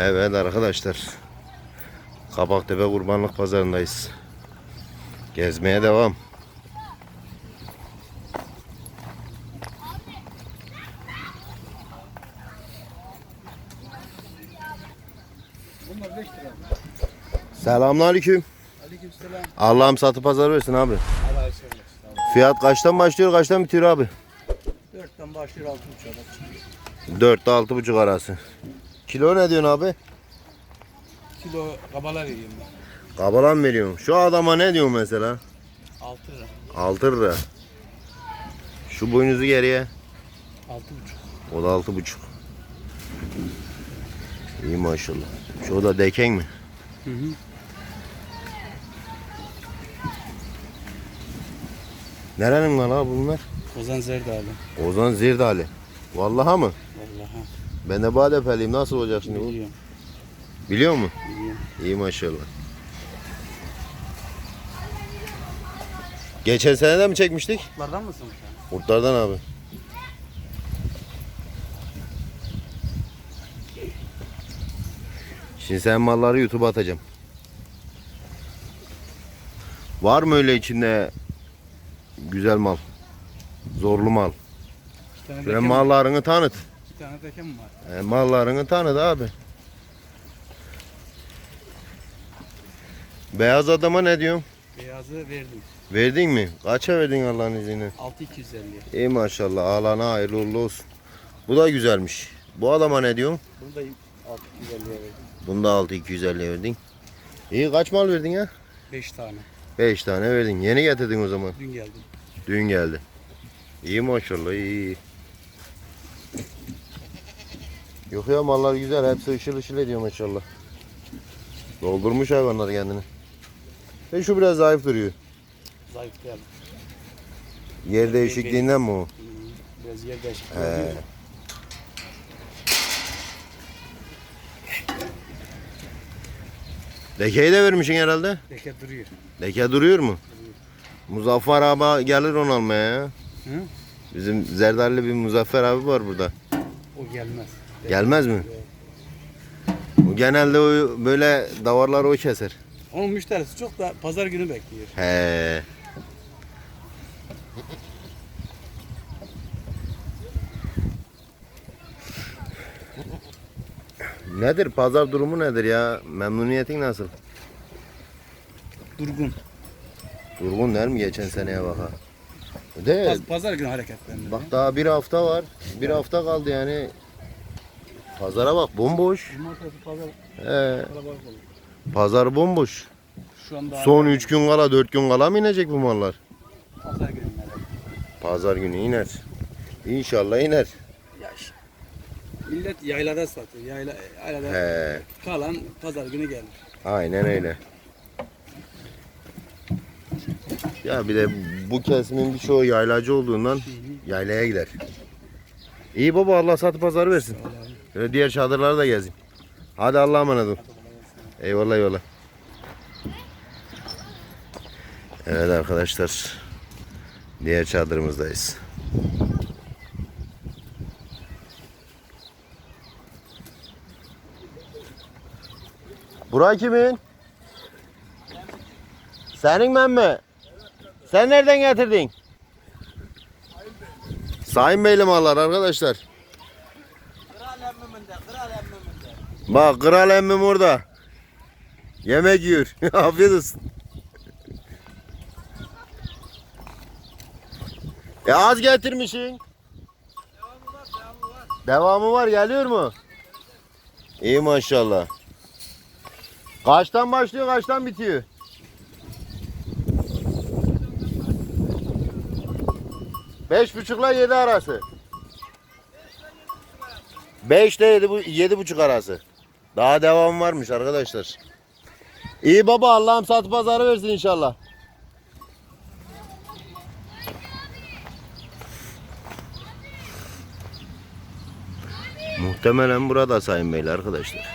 Evet arkadaşlar. Kabaktepe Kurbanlık Pazarındayız. Gezmeye devam. Bunlar 5 lira. Selamünaleyküm. Aleykümselam. Allah'ım satı pazar versin abi. Allah. Fiyat kaçtan başlıyor kaçtan bitiyor abi? 4'ten başlıyor 6.5'a bak. 4 ile 6,5 arası. Kilo ne diyorsun abi? Kilo kabalar yiyeyim ben. Kabalan veriyorum. Şu adama ne diyorsun mesela? 6 lira. 6 lira. Şu boynuzu geriye. 6.5. O da altı buçuk. İyi maşallah. Şu da deken mi? Hı hı. Nerenin mal abi bunlar? Ozan Zerdali. Ozan Zirdali. Vallaha mı? Vallahi. Ben de Badepeliyim. Nasıl olacak şimdi bu? Biliyorum. Biliyor mu? Biliyorum. İyi maşallah. Geçen sene de mi çekmiştik? Kurtlardan mısın sen? Kurtlardan abi. Şimdi sen malları YouTube'a atacağım. Var mı öyle içinde güzel mal? Zorlu mal. Tane Şöyle mallarını tanıt. Bir tane deken var. E, mallarını tanıt abi. Beyaz adama ne diyorsun? Beyazı verdim. Verdin mi? Kaça verdin Allah'ın izniyle? 6250. İyi maşallah. Alana hayırlı uğurlu olsun. Bu da güzelmiş. Bu adama ne diyorsun? Bunu da 6250'ye verdim. Bunda 6250 verdin. İyi kaç mal verdin ya? 5 tane. 5 tane verdin. Yeni getirdin o zaman. Dün geldim. Dün geldi. İyi maşallah iyi iyi. Yok ya mallar güzel. Hepsi ışıl ışıl ediyor maşallah. Doldurmuş hayvanlar kendini. Ve şu biraz zayıf duruyor. Zayıf geldi. Yer değişikliğinden mi o? Biraz yer değişikliği He. Lekeyi de vermişsin herhalde. Leke duruyor. Leke duruyor mu? Muzaffer abi gelir onu almaya ya. Hı? Bizim Zerdarlı bir Muzaffer abi var burada. O gelmez. Gelmez mi? O genelde o böyle davarları o keser. Onun müşterisi çok da pazar günü bekliyor. He. Nedir pazar durumu nedir ya? Memnuniyetin nasıl? Durgun. Durgun der mi geçen seneye baka? De Paz- pazar günü hareketlendi. bak daha bir hafta var. Bir hafta kaldı yani. Pazara bak bomboş. Cumartesi pazar kalabalık olur. pazar bomboş. Şu anda Son 3 gün kala 4 gün kala mı inecek bu mallar? pazar günü nerede? Pazar günü iner. İnşallah iner. Yaş. Millet yaylada satıyor. Yayla, yaylada He, kalan pazar günü gelir. aynen öyle. Ya bir de bu kesimin birçoğu yaylacı olduğundan yaylaya gider. İyi baba Allah satı pazarı versin. Şöyle diğer çadırları da gezeyim. Hadi Allah'a emanet ol. Eyvallah eyvallah. Evet arkadaşlar. Diğer çadırımızdayız. Buray kimin? Senin ben mi? Sen nereden getirdin? Sayın Beyli mallar arkadaşlar. Kral emmiminde, kral emmiminde. Bak kral emmim orada. Yemek yiyor. Afiyet olsun. E az getirmişsin. Devamı var geliyor mu? İyi maşallah. Kaçtan başlıyor kaçtan bitiyor? Beş buçukla yedi arası. Beşle yedi, bu- yedi buçuk arası. Daha devam varmış arkadaşlar. İyi baba Allah'ım sat pazarı versin inşallah. Muhtemelen burada sayın beyler arkadaşlar.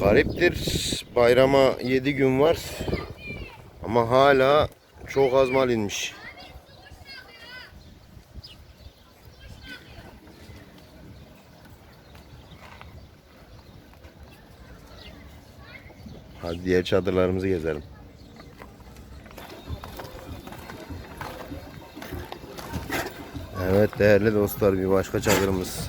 Gariptir. Bayrama 7 gün var. Ama hala çok az mal inmiş. Hadi diğer çadırlarımızı gezelim. Evet değerli dostlar bir başka çadırımız.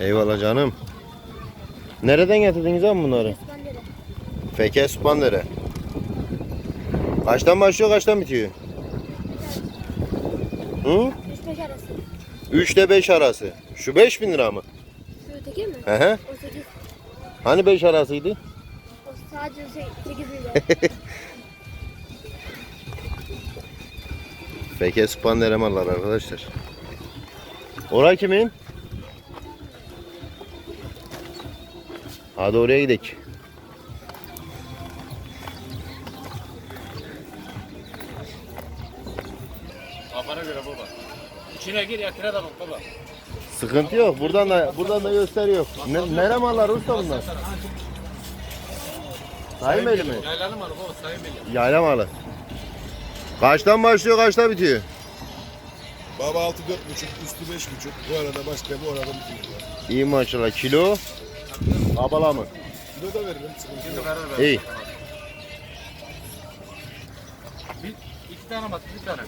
Eyvallah canım. Nereden getirdiniz abi bunları? Feke Spandere. Kaçtan başlıyor kaçtan bitiyor? Hı? 3-5 arası. 3 ile 5 arası. Şu 5000 lira mı? Şu öteki mi? Hı hı. O 8. Hani 5 arasıydı? O sadece şey, 8 lira. Feke Spandere mallar arkadaşlar. Oraya kimin? Hadi oraya gidelim. Kafana göre baba. İçine gir yakına da bak baba. Sıkıntı yok. Buradan da buradan da gösteriyor. Ne, nere mallar usta bunlar? Sayın Beyli mi? Yaylanım malı baba sayın beni. Yayla malı. Kaçtan başlıyor, kaçta bitiyor? Baba altı dört buçuk, üstü beş buçuk. Bu arada başka bu arada bitiyor. İyi maşallah. Kilo. Abala mı? Kilo da veririm Şimdi karar ver. İyi. Bir, iki tane bak bir tane.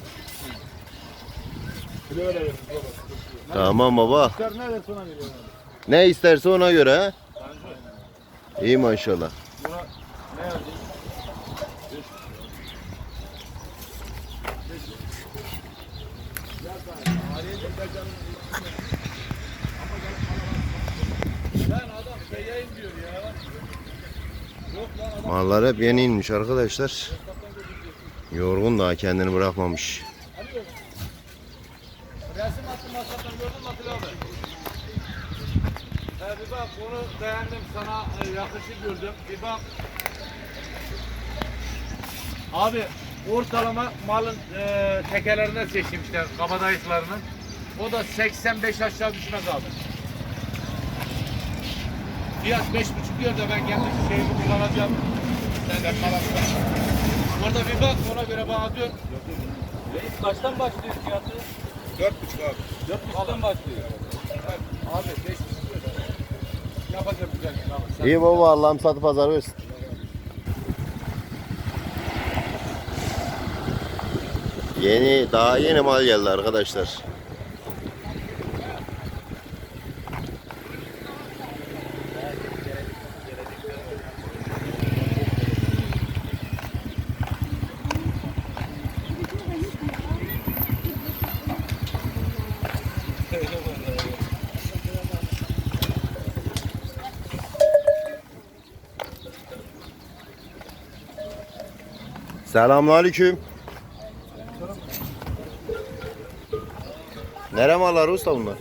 Kilo da veririm. Tamam baba. Çıkar ne versin ona veriyorum. Ne isterse ona göre ha. İyi maşallah. Buna ne yazayım? Ben adam seyyayım diyor ya. Yok lan adam Mallar hep yeni inmiş arkadaşlar. Yorgun daha kendini bırakmamış. resim attım WhatsApp'tan gördün mü Atilla abi? He bir bak onu beğendim sana e, yakışır gördüm. Bir bak. Abi ortalama malın e, tekelerinden seçtim işte kabadayıklarının. O da 85 aşağı düşmez abi. Fiyat 5,5 diyor da ben kendi şeyimi kullanacağım. Sen de kalan. Orada bir bak ona göre bana dön. Reis kaçtan başlıyor fiyatı? Dört buçuk abi. 4,5'tan başlıyor. Abi 5,5 diyor da. Yapacağım güzel. Sen- İyi baba Allah'ım satı pazar versin. Yeni daha yeni mal geldi arkadaşlar. Selamünaleyküm. Nere malları usta bunlar?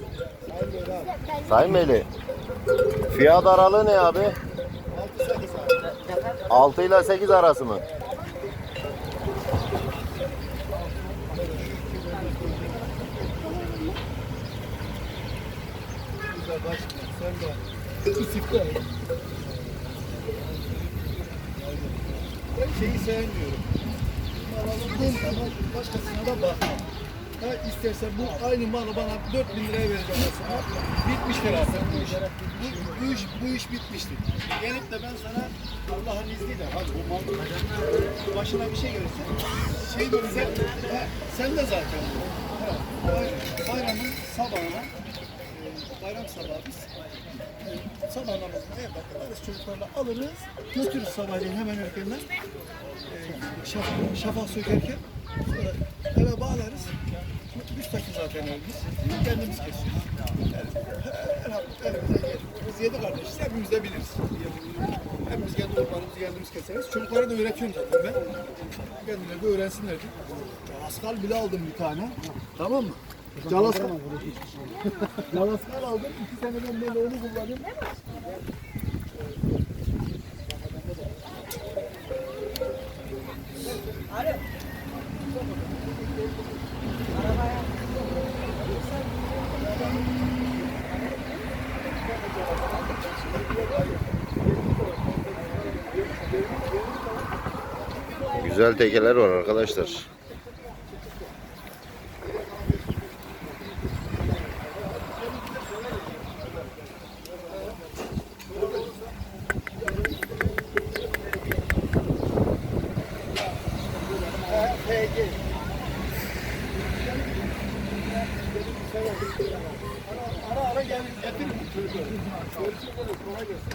Sayın Beyli. Fiyat aralığı ne abi? 6 ile 8 arası mı? Şeyi sevmiyorum. Aldığım zaman başkasına da bakmam. Ha istersen bu aynı malı bana 4000 liraya verecek olsa bitmiştir artık bu iş. Bu, bu iş, bu iş bitmiştir. Gelip de ben sana Allah'ın izniyle hadi bu mal başına bir şey gelirse şey de sen, de zaten ha, bay- bayramın sabahına bayram sabahı biz e, sabah namazını evde kılarız çocuklarla alırız götürürüz sabahleyin hemen erkenden e, şaf, şafak sökerken sonra eve bağlarız. Müstakil zaten evimiz. Kendimiz kesiyoruz. Biz yedi kardeşiz. Hepimiz de biliriz. Hepimiz kendi kurbanımızı kendimiz keseriz. Çocuklara da öğretiyorum zaten ben. Kendileri de öğrensinler diye. Calaskal bile aldım bir tane. Tamam mı? Calaskar Calaskar aldım. İki seneden beri onu kullanıyorum. Güzel tekeler var arkadaşlar. লাগে